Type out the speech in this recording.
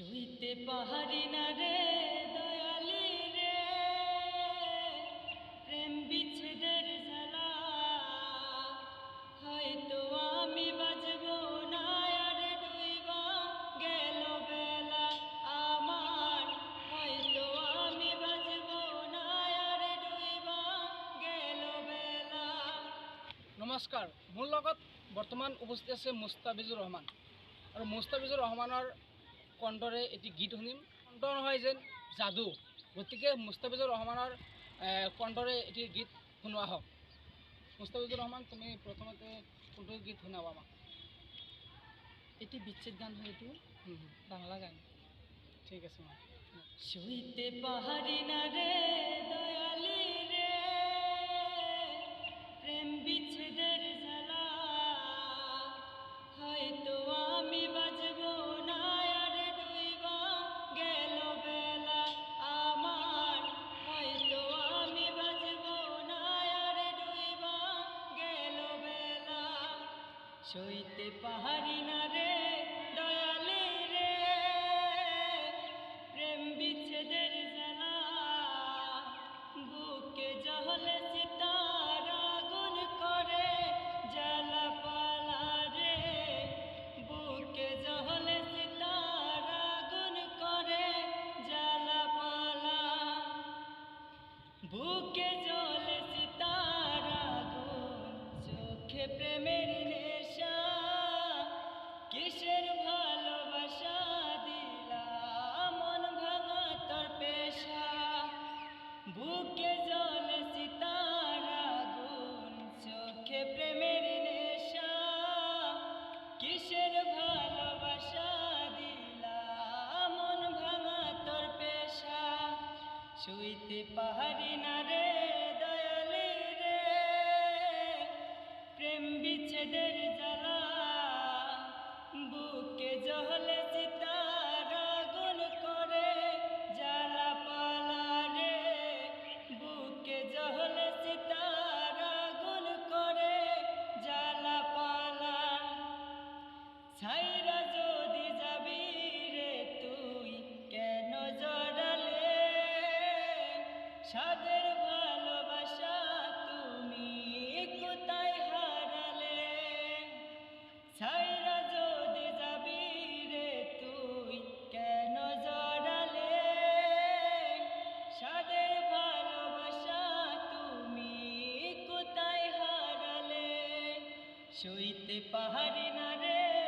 শুইতে পাহাড়ি না রে, দয়ালি রে। প্রেম বিচ্ছেদের জ্বালা, হয়তো আমি বাজব না, আর ডুইবা গেল বেলা আমার। হয়তো আমি বাজব না ডুইবা গেল বেলা। নমস্কাৰ মোৰ লগত বৰ্তমান উপস্থিত আছে মুস্তাফিজুৰ ৰহমান আৰু মুস্তাফিজুৰ ৰহমানৰ কণ্ঠৰে এটি গীত শুনিম। কণ্ঠ নহয় যেন যাদু। গতিকে মুস্তাফিজুৰ ৰহমানৰ কণ্ঠৰে এটি গীত শুনোৱা হওক। মুস্তাফিজুৰ ৰহমান তুমি প্ৰথমতে কোনটো গীত শুনাবা আমাক? এটি বিচ্ছেদ গান হয়তো বাংলা গান। ঠিক আছে মা। শুইতে পাহাড়ি না রে দয়ালি সইতে পাহাড়ি না রে দয়ালি রে। প্রেম বিচ্ছেদের জ্বালা বুকে জহলে কিসের ভালোবাসা দিলা, মন ভাঙা তোর পেশা। বুকে জলে সিতার আগুন চোখে প্রেমের নেশা। কিসের ভালোবাসা দিলা, মন ভাঙা তোর পেশা। শুইতে পাহাড়ি না রে, দয়ালি রে। প্রেম বিচ্ছেদের জ্বালা সাদের ভালোবাসা তুমি কোথায় হারালে? ছাইরা যদি যাবি রে তুই কেন জড়ালে? সাদের ভালোবাসা তুমি কোথায় হারালে? সইতে পাহাড়ি না রে